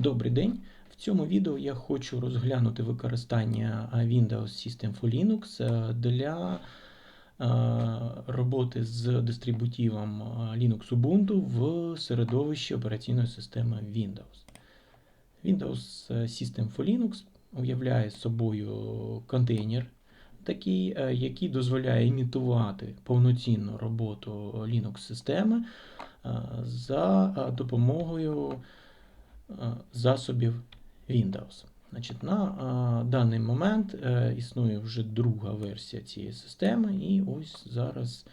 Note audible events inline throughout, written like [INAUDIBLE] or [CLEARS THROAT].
Добрий день! В цьому відео я хочу розглянути використання Windows System for Linux е, для е, роботи з дистрибутивом Linux Ubuntu в середовищі операційної системи Windows. Windows System for Linux уявляє собою контейнер, такий, е, який дозволяє імітувати повноцінну роботу Linux-системи е, за е, допомогою е, засобів Windows. Значить, На е, даний момент е, існує вже друга версія цієї системи, і ось зараз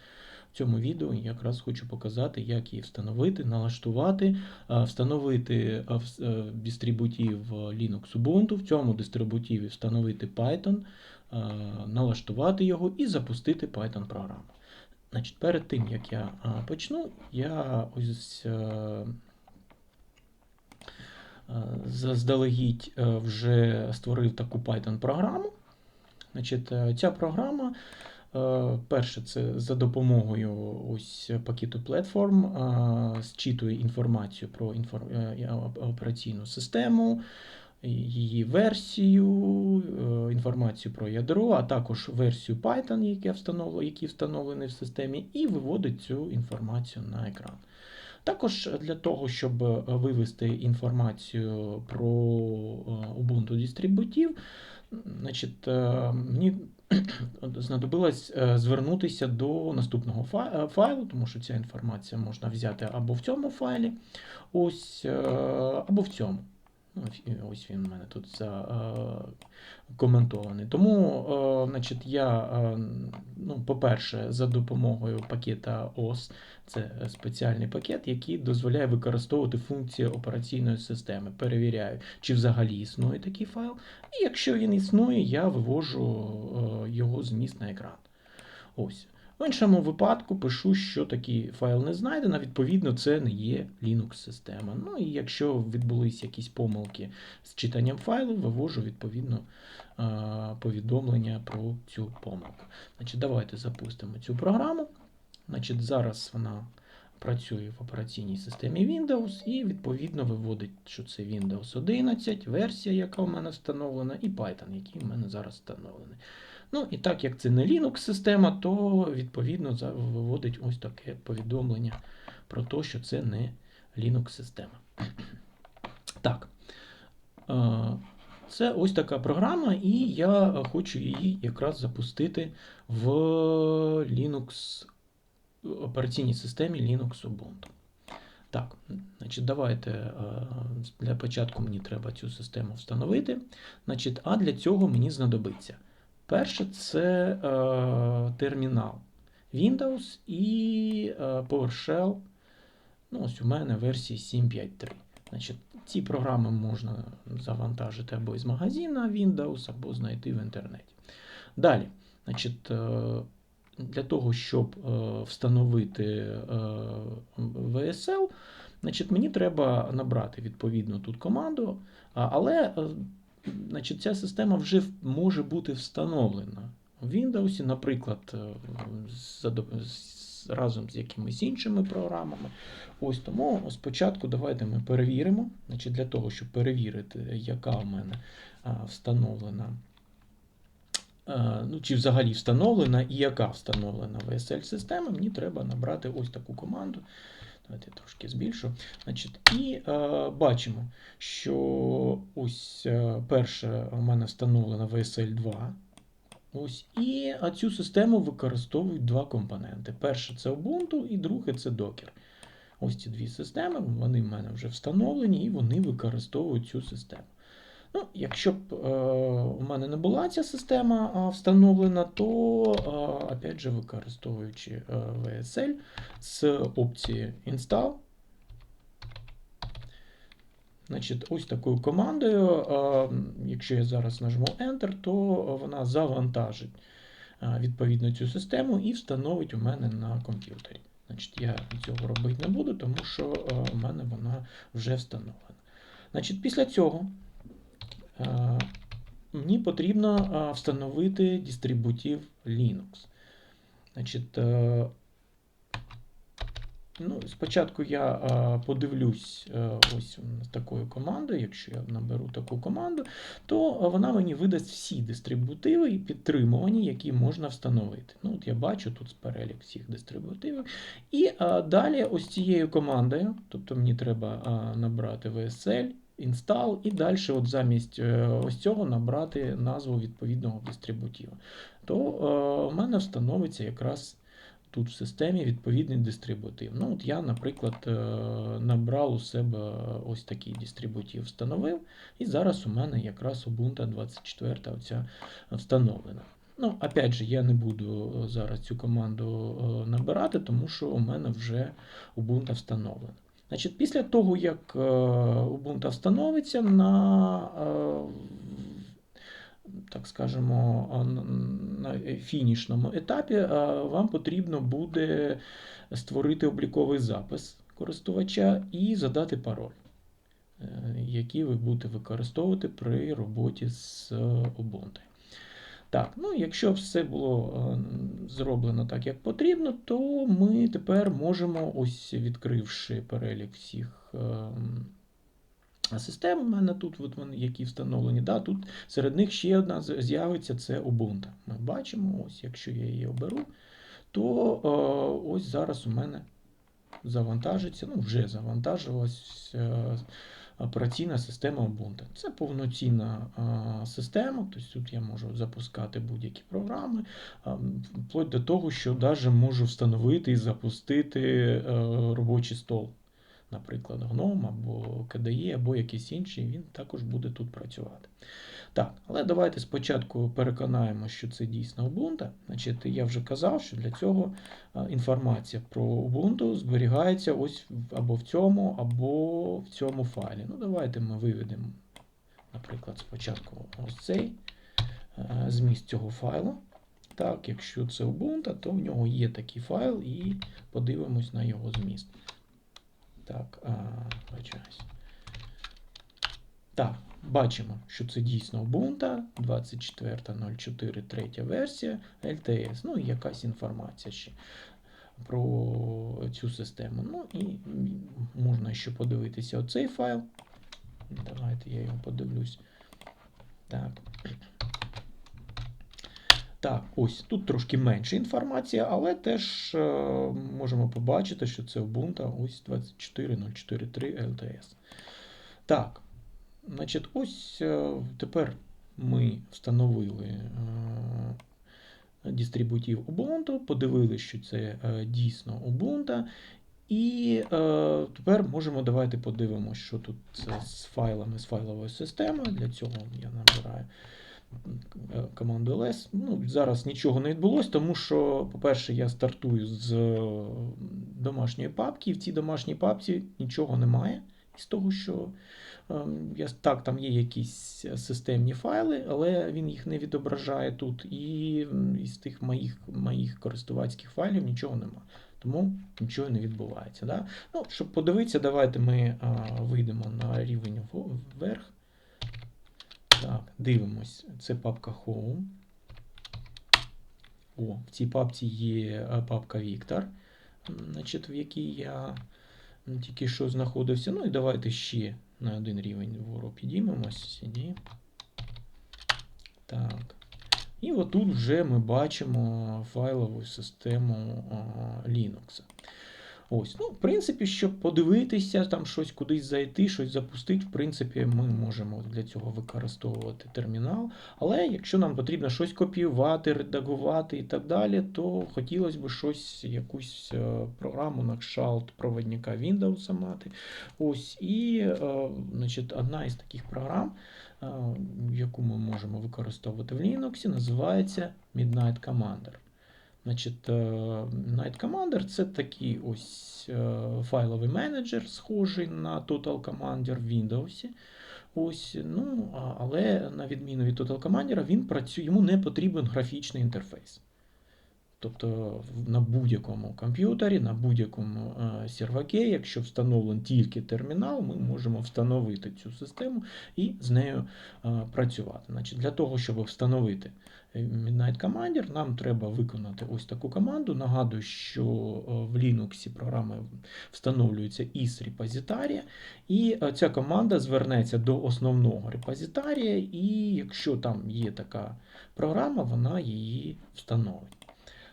в цьому відео якраз хочу показати, як її встановити, налаштувати, е, встановити е, в- е, дистрибутив Linux Ubuntu, в цьому дистрибутиві встановити Python, е, налаштувати його і запустити Python програму. Значить, перед тим як я е, почну, я ось е, Е, Заздалегідь е, вже створив таку Python-програму. Значить, е, ця програма, е, перше, це за допомогою ось пакету е, зчитує інформацію про е, операційну систему, її версію, е, інформацію про ядро, а також версію Python, які встановлені в системі, і виводить цю інформацію на екран. Також для того, щоб е, вивести інформацію про е, Ubuntu дистрибутів, значить, е, мені [CLEARS THROAT] знадобилось е, звернутися до наступного е, файлу, тому що ця інформація можна взяти або в цьому файлі, ось, е, або в цьому. Ну, Ось ось він у мене тут закоментований. Тому, е, значить, я, е, ну, по-перше, за допомогою пакета OS, це спеціальний пакет, який дозволяє використовувати функції операційної системи. Перевіряю, чи взагалі існує такий файл. І якщо він існує, я вивожу е, його зміст на екран. Ось. В іншому випадку пишу, що такий файл не знайдено, відповідно, це не є Linux-система. Ну і якщо відбулись якісь помилки з читанням файлу, вивожу відповідно повідомлення про цю помилку. Значить, давайте запустимо цю програму. Значить, зараз вона працює в операційній системі Windows і відповідно виводить, що це Windows 11, версія, яка в мене встановлена, і Python, який в мене зараз встановлений. Ну і так як це не Linux-система, то відповідно виводить ось таке повідомлення про те, що це не Linux-система. Так. Е, Це ось така програма, і я хочу її якраз запустити в Linux операційній системі Linux Ubuntu. Так, значить, давайте е, для початку мені треба цю систему встановити. Значить, а для цього мені знадобиться. Перше, це е, термінал Windows і е, PowerShell. Ну, ось у мене версії 7.5.3. Значить, ці програми можна завантажити або із магазина Windows, або знайти в інтернеті. Далі, значить, е, для того, щоб е, встановити е, VSL, значить, мені треба набрати відповідно тут команду, але е, значить, ця система вже може бути встановлена в Windows, наприклад, е, разом з якимись іншими програмами. Ось тому спочатку давайте ми перевіримо. Значить, Для того, щоб перевірити, яка в мене встановлена, ну, чи взагалі встановлена і яка встановлена VSL-система, мені треба набрати ось таку команду. Давайте я трошки збільшу. Значить, і е, бачимо, що ось е, перше у мене встановлена VSL 2. Ось, і цю систему використовують два компоненти. Перше це Ubuntu, і друге це Docker. Ось ці дві системи, вони в мене вже встановлені, і вони використовують цю систему. Ну, якщо б е, у мене не була ця система а, встановлена, то е, опять же, використовуючи е, VSL з опції Install, Значить, ось такою командою, е, якщо я зараз нажму Enter, то вона завантажить е, відповідно цю систему і встановить у мене на комп'ютері. Значить, я цього робити не буду, тому що е, у мене вона вже встановлена. Значить, після цього е, мені потрібно е, встановити дистрибутив Linux. Значить, е, Ну, спочатку я е, подивлюсь е, ось такою командою. Якщо я наберу таку команду, то вона мені видасть всі дистрибутиви і підтримувані, які можна встановити. Ну, от Я бачу тут перелік всіх дистрибутивів. І е, далі ось цією командою, тобто мені треба е, набрати VSL, install, і далі от замість е, ось цього набрати назву відповідного дистрибутива. То е, в мене встановиться якраз тут в системі відповідний дистрибутив. Ну, от Я, наприклад, е, набрав у себе ось такий дистрибутив, встановив, і зараз у мене якраз Ubuntu 24 оця встановлена. Ну, опять же, я не буду зараз цю команду е, набирати, тому що у мене вже Ubuntu встановлена. Значить, Після того, як е, Ubuntu встановиться на так скажемо, на фінішному етапі вам потрібно буде створити обліковий запис користувача і задати пароль, е, який ви будете використовувати при роботі з Ubuntu. Так, ну Якщо все було зроблено так, як потрібно, то ми тепер можемо, ось відкривши перелік всіх ем, систем у мене тут, от вони, які встановлені. Да, Тут серед них ще одна з'явиться це Ubuntu. Ми бачимо, ось якщо я її оберу, то о, ось зараз у мене завантажиться, ну вже завантажилась е, операційна система Ubuntu. Це повноцінна система, тобто тут я можу запускати будь-які програми, вплоть до того, що навіть можу встановити і запустити е, робочий стол наприклад, GNOME або KDE, або якийсь інший, він також буде тут працювати. Так, але давайте спочатку переконаємо, що це дійсно Ubuntu. Значить, Я вже казав, що для цього інформація про Ubuntu зберігається ось або в цьому, або в цьому файлі. Ну, Давайте ми виведемо, наприклад, спочатку ось цей е, зміст цього файлу. Так, Якщо це Ubuntu, то в нього є такий файл, і подивимось на його зміст. Так, а. Так, бачимо, що це дійсно Ubuntu 24.04, третя версія LTS. Ну і якась інформація ще про цю систему. Ну і можна ще подивитися оцей файл. Давайте я його подивлюсь. Так. Так, ось тут трошки менше інформації, але теж е, можемо побачити, що це Ubuntu ось 24.04.3 LTS. Так, значить, ось е, тепер ми встановили е, дистрибутив Ubuntu, подивилися, що це е, дійсно Ubuntu. І е, тепер можемо давайте подивимося, що тут з файлами з файлової системи. Для цього я набираю команду ls. Ну, Зараз нічого не відбулося, тому що, по-перше, я стартую з е, домашньої папки, і в цій домашній папці нічого немає. Із того, що ем, я, так, там є якісь системні файли, але він їх не відображає тут. І із тих моїх моїх користувацьких файлів нічого немає. Тому нічого не відбувається. Да? Ну, Щоб подивитися, давайте ми а, вийдемо на рівень вверх. Так, дивимось. Це папка Home. О, в цій папці є е, папка Victor, значить, в якій я тільки що знаходився. Ну і давайте ще на один рівень вгору підіймемось. CD. Так. І отут вже ми бачимо файлову систему Linux. Ось, ну, В принципі, щоб подивитися, там щось кудись зайти, щось запустити, в принципі, ми можемо для цього використовувати термінал. Але якщо нам потрібно щось копіювати, редагувати і так далі, то хотілося б щось, якусь е, програму на кшталт проводника Windows мати. Ось, І е, значить, одна із таких програм, е, яку ми можемо використовувати в Linux, називається Midnight Commander. Значить, е, Night Commander це такий ось е, файловий менеджер, схожий на Total Commander в Windows. Ось, ну, Але на відміну від Total Commander, він працює, йому не потрібен графічний інтерфейс. Тобто на будь-якому комп'ютері, на будь-якому е, серваке, якщо встановлений тільки термінал, ми можемо встановити цю систему і з нею працювати. Значить, для того, щоб встановити Midnight Commander, нам треба виконати ось таку команду. Нагадую, що е, в Linux програми встановлюється із репозитарія, і е, ця команда звернеться до основного репозитарія, і якщо там є така програма, вона її встановить.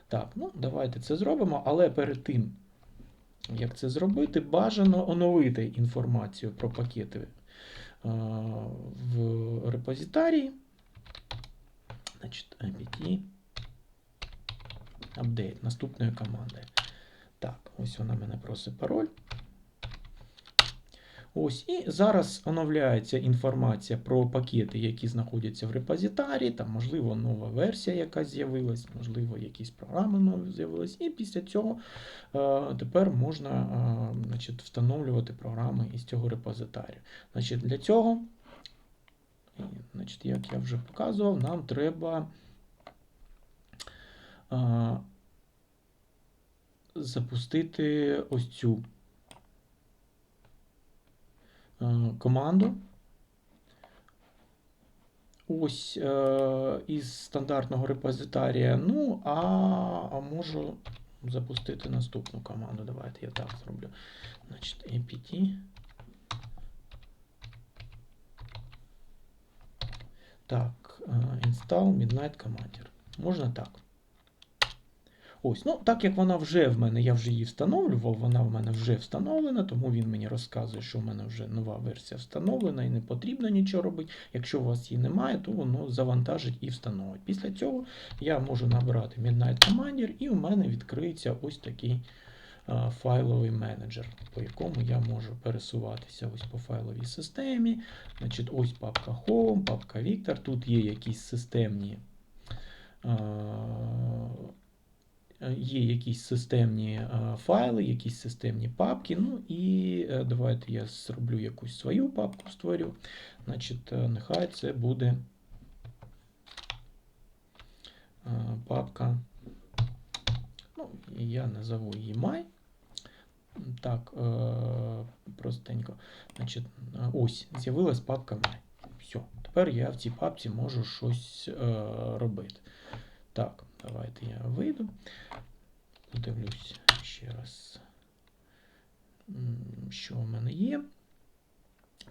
Так, ну давайте це зробимо, але перед тим, як це зробити, бажано оновити інформацію про пакети е, в репозитарії. Значить, apt update наступної команди. Так, ось вона мене просить пароль. Ось, і зараз оновляється інформація про пакети, які знаходяться в репозитарії, там, можливо, нова версія, яка з'явилась, можливо, якісь програми нові з'явились. І після цього е, тепер можна е, значить, встановлювати програми із цього репозитарію. Значить, для цього, значить, як я вже показував, нам треба е, запустити ось цю е, команду. Ось е, із стандартного репозитарія. Ну, а, а можу запустити наступну команду. Давайте я так зроблю. Значить, apt. Так, е, install Midnight Commander. Можна так. Ось, ну так як вона вже в мене, я вже її встановлював, вона в мене вже встановлена, тому він мені розказує, що в мене вже нова версія встановлена і не потрібно нічого робити. Якщо у вас її немає, то воно завантажить і встановить. Після цього я можу набрати Midnight Commander, і у мене відкриється ось такий файловий менеджер, по якому я можу пересуватися ось по файловій системі. Значить, Ось папка Home, папка Victor, тут є якісь системні. Є якісь системні е, файли, якісь системні папки. Ну і е, давайте я зроблю якусь свою папку створю. Значить, е, нехай це буде е, папка. Ну, я назову її My. Так, е, простенько. Значить, ось, з'явилась папка My. Все, тепер я в цій папці можу щось е, робити. Так, давайте я вийду. Подивлюсь ще раз, що в мене є.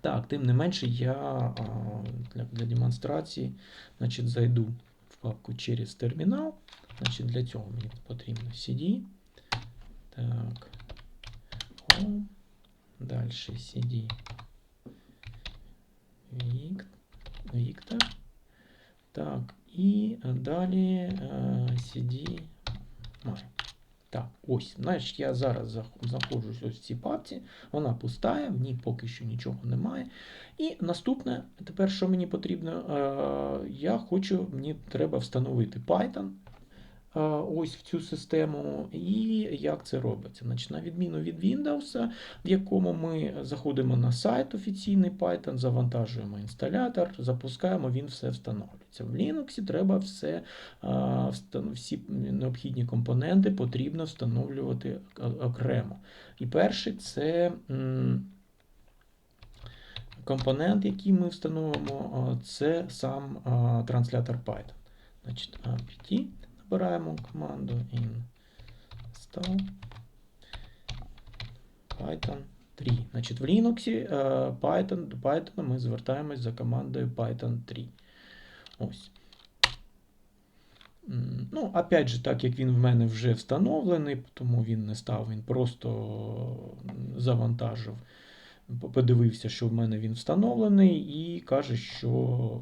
Так, тим не менше, я а, для, для демонстрації значить, зайду в папку через термінал. Значить, Для цього мені потрібно CD. Так. Далі CD. Victor. Так, і далі CD My. Так, ось, значить, я зараз знаходжусь ось в цій папці, вона пустає, в ній поки що нічого немає. І наступне, тепер, що мені потрібно, е, я хочу, мені треба встановити Python ось в цю систему, і як це робиться. Значить, на відміну від Windows, в якому ми заходимо на сайт офіційний Python, завантажуємо інсталятор, запускаємо, він все встановлюється. В Linux треба все, всі необхідні компоненти потрібно встановлювати окремо. І перший це компонент, який ми встановимо, це сам а, транслятор Python. Значить, apt набираємо команду install Python 3. Значить, в Linux е, Python, до Python ми звертаємось за командою Python 3. Ось. Ну, опять же, так як він в мене вже встановлений, тому він не став, він просто завантажив, подивився, що в мене він встановлений, і каже, що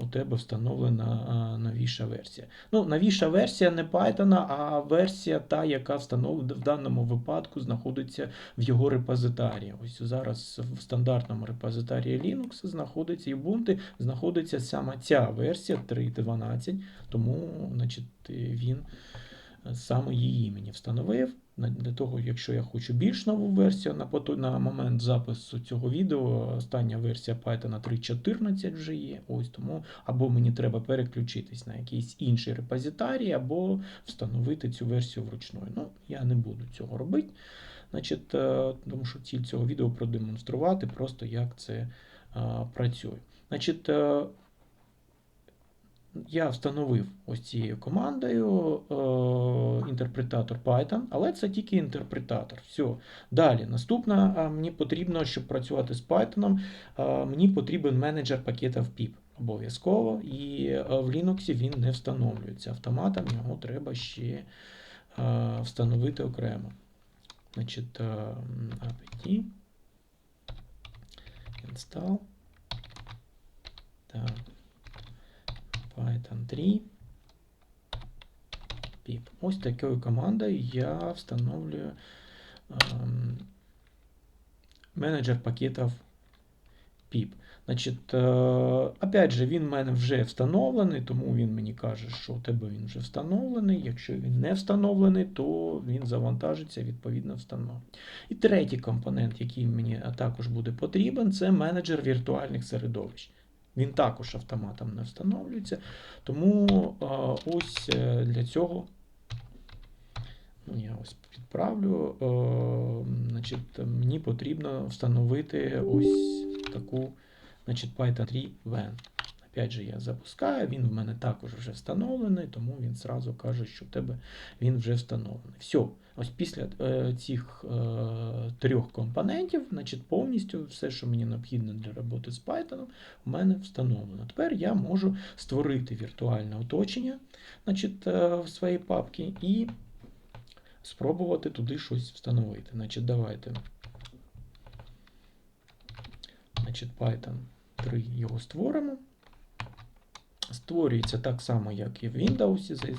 у тебе встановлена новіша версія. Ну, новіша версія не Python, а версія та, яка встановлена в даному випадку знаходиться в його репозитарії. Ось зараз в стандартному репозитарії Linux знаходиться Ubuntu знаходиться саме ця версія 3.12, тому значить, він саме її мені встановив. Для того, якщо я хочу більш нову версію на, на момент запису цього відео, остання версія Python 3.14 вже є. Ось тому або мені треба переключитись на якийсь інший репозитарій, або встановити цю версію вручну. Ну, я не буду цього робити. Значить, е, тому що ціль цього відео продемонструвати просто як це е, працює. Значить, е, я встановив ось цією командою е, інтерпретатор Python, але це тільки інтерпретатор. Все. Далі, наступна, мені потрібно, щоб працювати з Python, а, мені потрібен менеджер пакетів PIP. Обов'язково. І е, в Linux він не встановлюється автоматом, його треба ще е, встановити окремо. Значить, е, apt install. Так. Python 3. pip. Ось такою командою я встановлюю ем, менеджер пакетів pip. Значить, е, опять же, він в мене вже встановлений, тому він мені каже, що у тебе він вже встановлений. Якщо він не встановлений, то він завантажиться, відповідно, встановить. І третій компонент, який мені також буде потрібен, це менеджер віртуальних середовищ. Він також автоматом не встановлюється. Тому ось е, для цього ну, я ось підправлю. е, значить, мені потрібно встановити ось таку значить, Python 3 VN. Опять же, я запускаю, він в мене також вже встановлений, тому він зразу каже, що в тебе він вже встановлений. Все, ось після е, цих е, трьох компонентів, значить, повністю все, що мені необхідно для роботи з Python, в мене встановлено. Тепер я можу створити віртуальне оточення значить, е, в своїй папці і спробувати туди щось встановити. Значить, давайте. Значить, Python 3 його створимо. Створюється так само, як і в Windows, за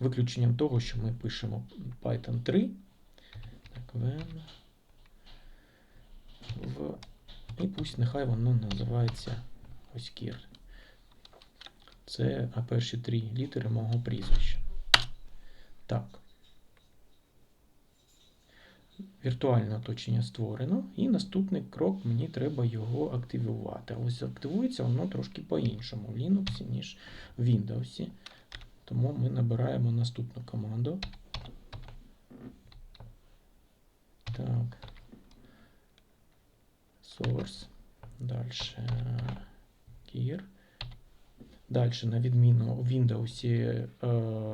виключенням того, що ми пишемо Python 3. Так, VM. В... І пусть нехай воно називається ось Кір. Це перші три літери мого прізвища. Так. Віртуальне оточення створено, і наступний крок мені треба його активувати. Ось активується воно трошки по-іншому в Linux, ніж в Windows. Тому ми набираємо наступну команду. Так. Source. Далі Gear. Далі, на відміну в Windows, е,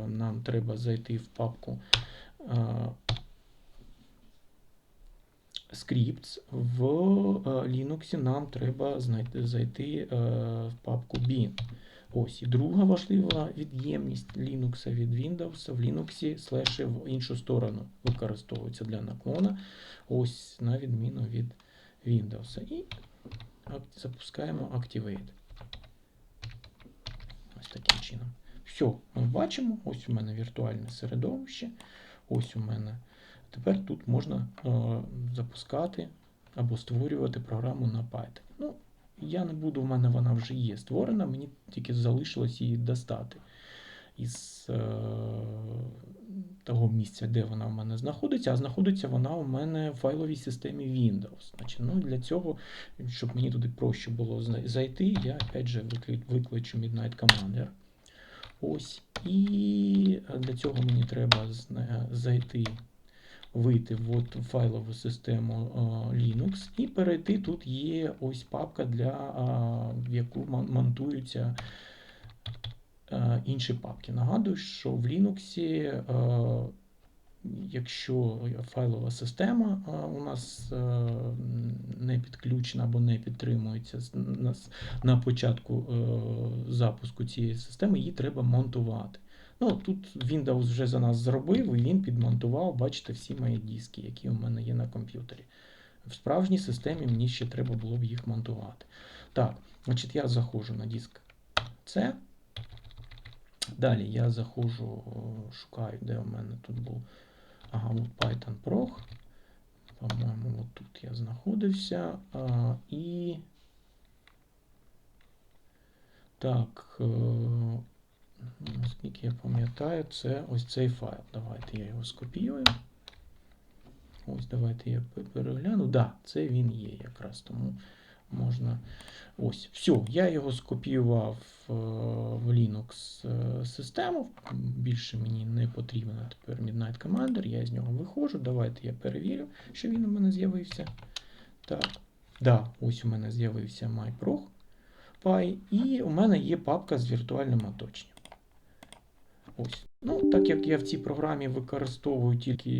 нам треба зайти в папку. Е, Scripts в Linux нам треба знайти, зайти в папку bin. Ось і друга важлива від'ємність Linux від Windows в Linux слеші в іншу сторону використовується для наклона. Ось на відміну від Windows. І запускаємо Activate. Ось таким чином. Все, ми бачимо. Ось у мене віртуальне середовище. Ось у мене. Тепер тут можна е, запускати або створювати програму на Python. Ну, я не буду, в мене вона вже є створена, мені тільки залишилось її достати із е, того місця, де вона в мене знаходиться, а знаходиться вона у мене в файловій системі Windows. Значить, ну, Для цього, щоб мені туди проще було зайти, я опять же викличу Midnight Commander. Ось. І для цього мені треба зайти вийти в от файлову систему Linux і перейти. Тут є ось папка, для, в яку монтуються інші папки. Нагадую, що в Linux, якщо файлова система у нас не підключена або не підтримується на початку запуску цієї системи, її треба монтувати. Ну, Тут Windows вже за нас зробив і він підмонтував, бачите, всі мої диски, які у мене є на комп'ютері. В справжній системі мені ще треба було б їх монтувати. Так, значить, я заходжу на диск C. Далі я заходжу, шукаю, де у мене тут був. Ага, от Python Prog. По-моєму, от тут я знаходився. А, І. Так. Наскільки я пам'ятаю, це ось цей файл. Давайте я його скопіюю. Ось, давайте я перегляну. Так, да, це він є якраз, тому можна. Ось, все, я його скопіював е, в Linux е, систему. Більше мені не потрібно тепер Midnight Commander. Я з нього виходжу. Давайте я перевірю, що він у мене з'явився. Так. Да, ось у мене з'явився MyProg і у мене є папка з віртуальним оточенням. Ось. Ну, так як я в цій програмі використовую тільки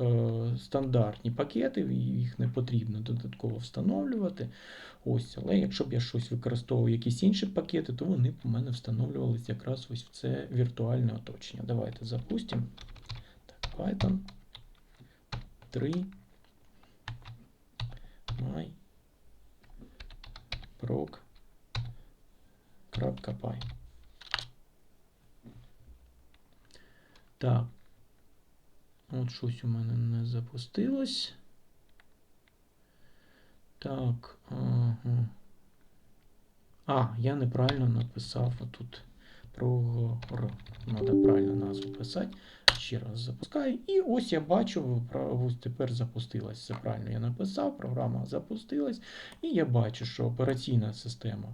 е, стандартні пакети, їх не потрібно додатково встановлювати. Ось, але якщо б я щось використовував, якісь інші пакети, то вони б у мене встановлювалися якраз ось в це віртуальне оточення. Давайте запустимо. Так, Python 3 my. Так. От щось у мене не запустилось. Так. Ага. А, я неправильно написав тут про Треба правильно назву писати. Ще раз запускаю. І ось я бачу, тепер запустилась. Все правильно я написав, програма запустилась. І я бачу, що операційна система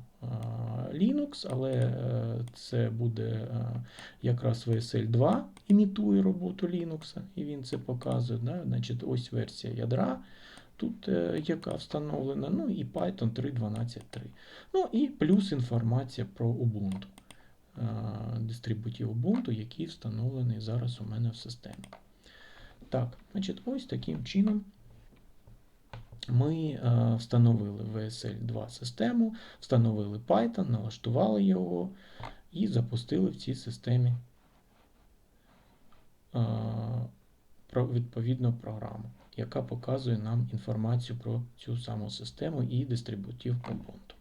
Linux, але е, це буде е, якраз VSL 2 імітує роботу Linux, і він це показує. Да? Значить, ось версія ядра. Тут е, яка встановлена, ну і Python 3.12.3. Ну і плюс інформація про Ubuntu, е, дистрибутив Ubuntu, який встановлений зараз у мене в системі. Так, значить, ось таким чином ми е, встановили VSL 2 систему, встановили Python, налаштували його і запустили в цій системі е, відповідну програму, яка показує нам інформацію про цю саму систему і дистрибутив Ubuntu.